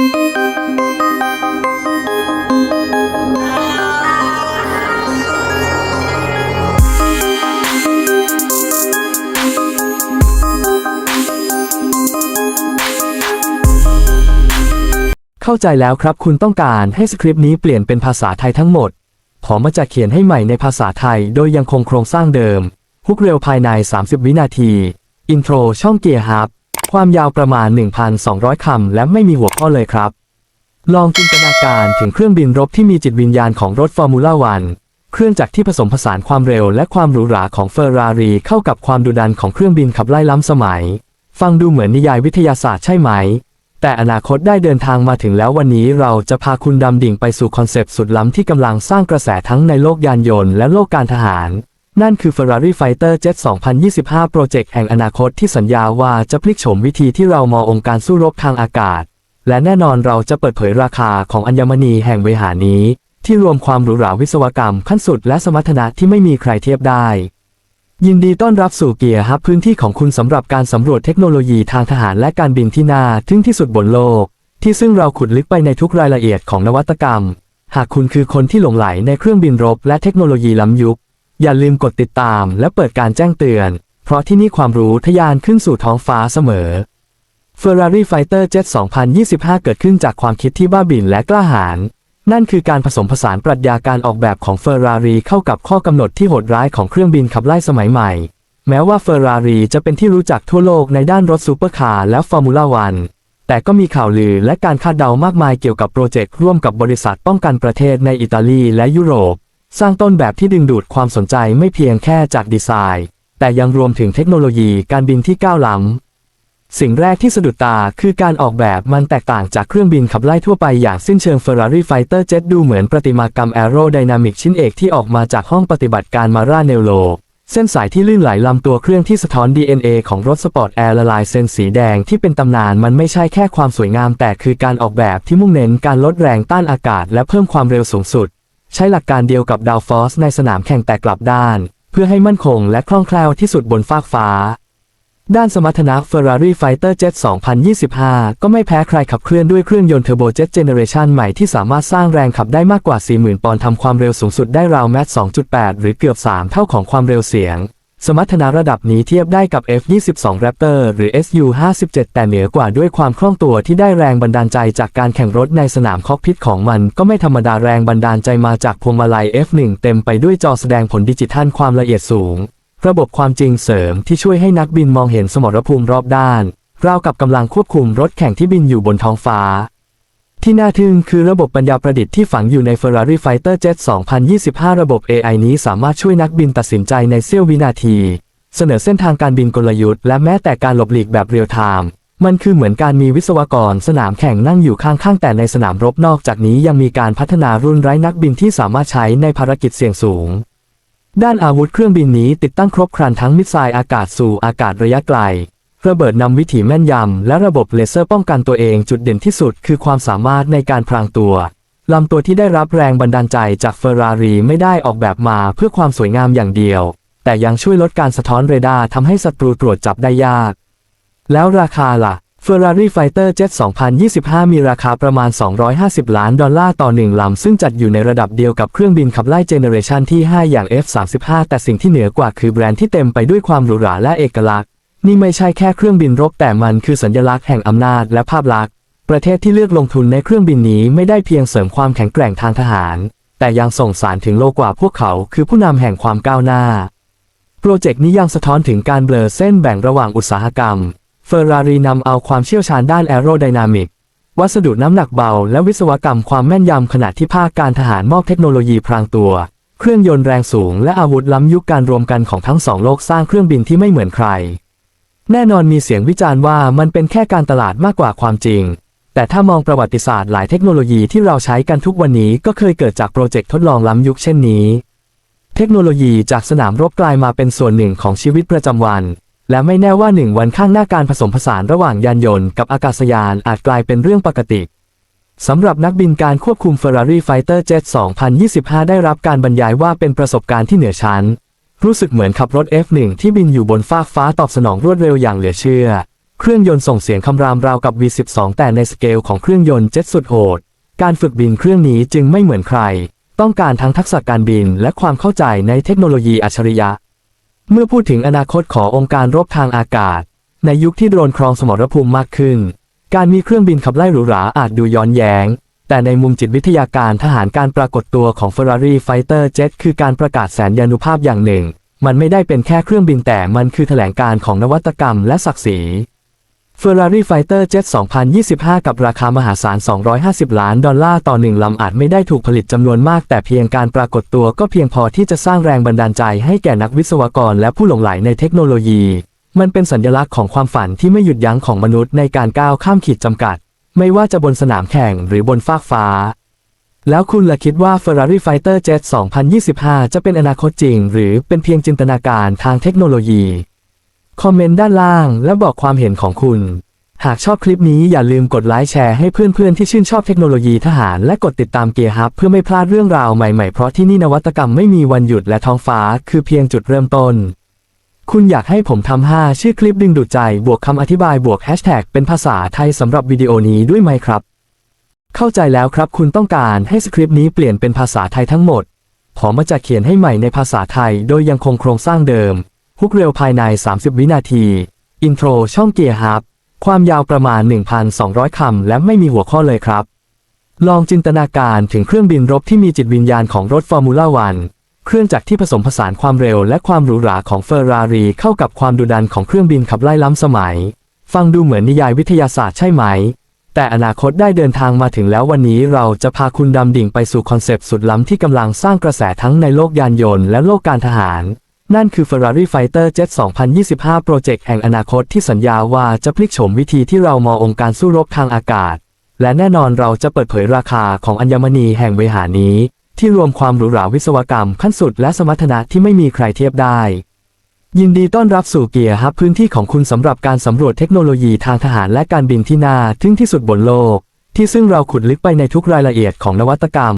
เข้าใจแล้วครับคุณต้องการให้สคริปต์นี้เปลี่ยนเป็นภาษาไทยทั้งหมด ผมมาจะเขียนให้ใหม่ในภาษาไทยโดยยังคงโครงสร้างเดิม ฮุกเร็วภายใน 30 วินาที อินโทรช่องเกียร์ฮับ ความยาวประมาณ 1,200 คำ และไม่มีหัวข้อเลยครับ ลองจินตนาการถึงเครื่องบินรบที่มีจิตวิญญาณของรถฟอร์มูล่าวันเครื่องจักรที่ผสมผสานความเร็วและความหรูหราของเฟอร์รารีเข้ากับความดุดันของเครื่องบินขับไล่ล้ำสมัย ฟังดูเหมือนนิยายวิทยาศาสตร์ใช่ไหม แต่อนาคตได้เดินทางมาถึงแล้ววันนี้เราจะพาคุณดำดิ่งไปสู่คอนเซปต์สุดล้ำที่กำลังสร้างกระแสทั้งในโลกยานยนต์และโลกการทหาร นั่นคือ Ferrari Fighter Jet 2025 โปรเจกต์แห่งอนาคตที่สัญญาว่าจะพลิกโฉมวิธีที่เรามององค์การสู้รบทางอากาศ และแน่นอนเราจะเปิดเผยราคาของอัญมณีแห่งเวหานี้ ที่รวมความหรูหราวิศวกรรมขั้นสุดและสมรรถนะที่ไม่มีใครเทียบได้ ยินดีต้อนรับสู่เกียร์ฮับพื้นที่ของคุณสำหรับการสำรวจเทคโนโลยีทางทหารและการบินที่น่าทึ่งที่สุดบนโลก ที่ซึ่งเราขุดลึกไปในทุกรายละเอียดของนวัตกรรม หากคุณคือคนที่หลงไหลในเครื่องบินรบและเทคโนโลยีล้ำยุค อย่าลืมกดติดตามและเปิดการแจ้งเตือน เพราะที่นี่ความรู้ทะยานขึ้นสู่ท้องฟ้าเสมอ Ferrari Fighter Jet 2025 เกิดขึ้นจากความคิดที่บ้าบิ่นและกล้าหาญ นั่นคือการผสมผสานปรัชญาการออกแบบของเฟอร์รารีเข้ากับข้อกำหนดที่โหดร้ายของเครื่องบินขับไล่สมัยใหม่ แม้ว่าเฟอร์รารีจะเป็นที่รู้จักทั่วโลกในด้านรถซูเปอร์คาร์และฟอร์มูล่าวันแต่ก็มีข่าวลือและการคาดเดามากมายเกี่ยวกับโปรเจกต์ร่วมกับบริษัทป้องกันประเทศในอิตาลีและยุโรป สร้างต้นแบบที่ดึงดูดความสนใจไม่เพียงแค่จากดีไซน์ แต่ยังรวมถึงเทคโนโลยีการบินที่ก้าวล้ำ สิ่งแรกที่สะดุดตาคือการออกแบบมันแตกต่างจากเครื่องบินขับไล่ทั่วไปอย่างสิ้นเชิง Ferrari Fighter Jet ดูเหมือนประติมากรรมแอโรไดนามิกชิ้นเอกที่ออกมาจากห้องปฏิบัติการมาราเนลโลเส้นสายที่ลื่นไหลลำตัวเครื่องที่สะท้อน DNA ของรถสปอร์ตแอร์ละลายเส้นสีแดงที่เป็นตำนานมันไม่ใช่แค่ความสวยงาม แต่คือการออกแบบที่มุ่งเน้นการลดแรงต้านอากาศและเพิ่มความเร็วสูงสุด ใช้หลักการเดียวกับดาวฟอสในสนามแข่งแต่กลับด้าน เพื่อให้มั่นคงและคล่องแคล่วที่สุดบนฟากฟ้า ด้านสมรรถนะ Ferrari Fighter Jet 2025 ก็ไม่แพ้ใครขับเคลื่อนด้วยเครื่องยนต์เทอร์โบเจ็ตเจเนเรชันใหม่ที่สามารถสร้างแรงขับได้มากกว่า 40,000 ปอนด์ทำความเร็วสูงสุดได้ราวแมต2.8 หรือเกือบ 3 เท่าของความเร็วเสียง สมรรถนะระดับนี้เทียบได้กับ F22 Raptor หรือ SU57 แต่เหนือกว่าด้วยความคล่องตัวที่ได้แรงบันดาลใจจากการแข่งรถในสนามคอกพิทของมันก็ไม่ธรรมดาแรงบันดาลใจมาจากพวงมาลัย F1 เต็มไปด้วยจอแสดงผลดิจิทัลความละเอียดสูง ระบบความจริงเสริมที่ช่วยให้นักบินมองเห็นสมรภูมิรอบด้าน ราวกับกำลังควบคุมรถแข่งที่บินอยู่บนท้องฟ้า ที่น่าทึ่งคือระบบปัญญาประดิษฐ์ที่ฝังอยู่ใน Ferrari Fighter Jet 2025 ระบบ AI นี้สามารถช่วยนักบินตัดสินใจในเสี้ยววินาที เสนอเส้นทางการบินกลยุทธ์ และแม้แต่การหลบหลีกแบบเรียลไทม์มันคือเหมือนการมีวิศวกรสนามแข่งนั่งอยู่ข้างๆ แต่ในสนามรบนอกจากนี้ยังมีการพัฒนารุ่นไร้นักบินที่สามารถใช้ในภารกิจเสี่ยงสูง ด้านอาวุธเครื่องบินนี้ติดตั้งครบครันทั้งมิสไซล์อากาศสู่อากาศระยะไกล ระเบิดนำวิถีแม่นยำและระบบเลเซอร์ป้องกันตัวเองจุดเด่นที่สุดคือความสามารถในการพรางตัวลำตัวที่ได้รับแรงบันดาลใจจากเฟอร์รารีไม่ได้ออกแบบมาเพื่อความสวยงามอย่างเดียว แต่ยังช่วยลดการสะท้อนเรดาร์ทำให้ศัตรูตรวจจับได้ยาก แล้วราคาล่ะ Ferrari Fighter Jet 2025 มีราคาประมาณ 250 ล้านดอลลาร์ต่อหนึ่งลำ ซึ่งจัดอยู่ในระดับเดียวกับเครื่องบินขับไล่เจเนเรชันที่ 5 อย่าง F35 แต่สิ่งที่เหนือกว่าคือแบรนด์ที่เต็มไปด้วยความหรูหราและเอกลักษณ์ นี่ไม่ใช่แค่เครื่องบินรบแต่มันคือสัญลักษณ์แห่งอำนาจและภาพลักษณ์ ประเทศที่เลือกลงทุนในเครื่องบินนี้ไม่ได้เพียงเสริมความแข็งแกร่งทางทหาร แต่ยังส่งสารถึงโลกว่าพวกเขาคือผู้นำแห่งความก้าวหน้า โปรเจกต์นี้ยังสะท้อนถึงการเบลอเส้นแบ่งระหว่างอุตสาหกรรมเฟอร์รารีนำเอาความเชี่ยวชาญด้านแอโรไดนามิกวัสดุน้ำหนักเบา และวิศวกรรมความแม่นยำขณะที่ภาคการทหารมอบเทคโนโลยีพรางตัว เครื่องยนต์แรงสูง และอาวุธล้ำยุคการรวมกันของทั้งสองโลกสร้างเครื่องบินที่ไม่เหมือนใคร แน่นอนมีเสียงวิจารณ์ว่ามันเป็นแค่การตลาดมากกว่าความจริง แต่ถ้ามองประวัติศาสตร์หลายเทคโนโลยีที่เราใช้กันทุกวันนี้ก็เคยเกิดจากโปรเจกต์ทดลองล้ำยุคเช่นนี้ เทคโนโลยีจากสนามรบกลายมาเป็นส่วนหนึ่งของชีวิตประจำวัน และไม่แน่ว่าหนึ่งวันข้างหน้าการผสมผสานระหว่างยานยนต์กับอากาศยานอาจกลายเป็นเรื่องปกติสำหรับนักบินการควบคุม Ferrari Fighter Jet 2025 ได้รับการบรรยายว่าเป็นประสบการณ์ที่เหนือชั้น รู้สึกเหมือนขับรถ F1 ที่บินอยู่บนฟากฟ้าตอบสนองรวดเร็วอย่างเหลือเชื่อ เครื่องยนต์ส่งเสียงคำรามราวกับ V12 แต่ในสเกลของเครื่องยนต์เจ็ตสุดโหด การฝึกบินเครื่องนี้จึงไม่เหมือนใคร ต้องการทั้งทักษะการบินและความเข้าใจในเทคโนโลยีอัจฉริยะ เมื่อพูดถึงอนาคตขององค์การรบทางอากาศ ในยุคที่โดรนครองสมรภูมิมากขึ้น การมีเครื่องบินขับไล่หรูหราอาจดูย้อนแย้ง แต่ในมุมจิตวิทยาการทหารการปรากฏตัวของ Ferrari Fighter Jet คือการประกาศแสนยานุภาพอย่างหนึ่ง มันไม่ได้เป็นแค่เครื่องบินแต่มันคือแถลงการของนวัตกรรมและศักดิ์ศรี Ferrari Fighter Jet 2025 กับราคามหาศาล 250 ล้านดอลลาร์ต่อหนึ่งลำอาจไม่ได้ถูกผลิตจำนวนมาก แต่เพียงการปรากฏตัวก็เพียงพอที่จะสร้างแรงบันดาลใจให้แก่นักวิศวกรและผู้หลงใหลในเทคโนโลยี มันเป็นสัญลักษณ์ของความฝันที่ไม่หยุดยั้งของมนุษย์ในการก้าวข้ามขีดจำกัด ไม่ว่าจะบนสนามแข่งหรือบนฟากฟ้า แล้วคุณล่ะคิดว่า Ferrari Fighter Jet 2025 จะเป็นอนาคตจริง หรือเป็นเพียงจินตนาการทางเทคโนโลยี คอมเมนต์ด้านล่างและบอกความเห็นของคุณ หากชอบคลิปนี้อย่าลืมกดไลค์แชร์ให้เพื่อนๆที่ชื่นชอบเทคโนโลยีทหารและกดติดตามเกียร์ฮับเพื่อไม่พลาดเรื่องราวใหม่ๆเพราะที่นี่นวัตกรรมไม่มีวันหยุดและท้องฟ้า คือเพียงจุดเริ่มต้น คุณอยากให้ผมทำ5ชื่อคลิปดึงดูดใจ บวกคำอธิบายบวกแฮชแท็กเป็นภาษาไทยสำหรับวิดีโอนี้ด้วยไหมครับ เข้าใจแล้วครับคุณต้องการให้สคริปต์นี้เปลี่ยนเป็นภาษาไทยทั้งหมด ผมมาจะเขียนให้ใหม่ในภาษาไทย โดยยังคงโครงสร้างเดิมฮุกเร็วภายใน 30 วินาที อินโทรช่องเกียร์ฮับ ความยาวประมาณ 1,200 คำและไม่มีหัวข้อเลยครับ ลองจินตนาการถึงเครื่องบินรบที่มีจิตวิญญาณของรถฟอร์มูล่าวัน เครื่องจักรที่ผสมผสานความเร็วและความหรูหราของเฟอร์รารีเข้ากับความดุดันของเครื่องบินขับไล่ล้ำสมัย ฟังดูเหมือนนิยายวิทยาศาสตร์ใช่ไหม แต่อนาคตได้เดินทางมาถึงแล้ววันนี้เราจะพาคุณดำดิ่งไปสู่คอนเซปต์สุดล้ำที่กำลังสร้างกระแสทั้งในโลกยานยนต์และโลกการทหาร นั่นคือ Ferrari Fighter Jet 2025 โปรเจกต์แห่งอนาคตที่สัญญาว่าจะพลิกโฉมวิธีที่เรามององค์การสู้รบทางอากาศ และแน่นอนเราจะเปิดเผยราคาของอัญมณีแห่งเวหานี้ ที่รวมความหรูหราวิศวกรรมขั้นสุดและสมรรถนะที่ไม่มีใครเทียบได้ ยินดีต้อนรับสู่เกียร์ฮับพื้นที่ของคุณสำหรับการสำรวจเทคโนโลยีทางทหารและการบินที่น่าทึ่งที่สุดบนโลก ที่ซึ่งเราขุดลึกไปในทุกรายละเอียดของนวัตกรรม